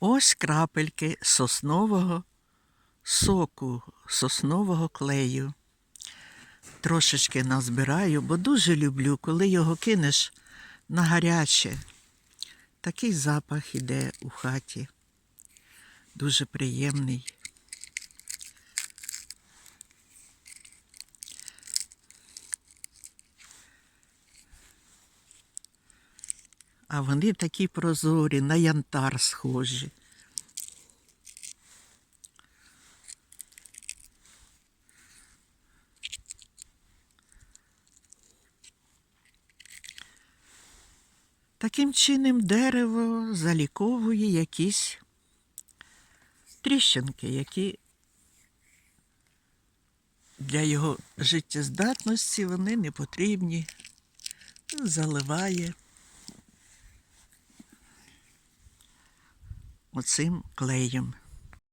Ось крапельки соснового соку, соснового клею. Трошечки назбираю, бо дуже люблю, коли його кинеш на гаряче. Такий запах іде у хаті. Дуже приємний. А вони такі прозорі, на янтар схожі. Таким чином дерево заліковує якісь тріщинки, які для його життєздатності вони не потрібні. Заливає оцим клеєм.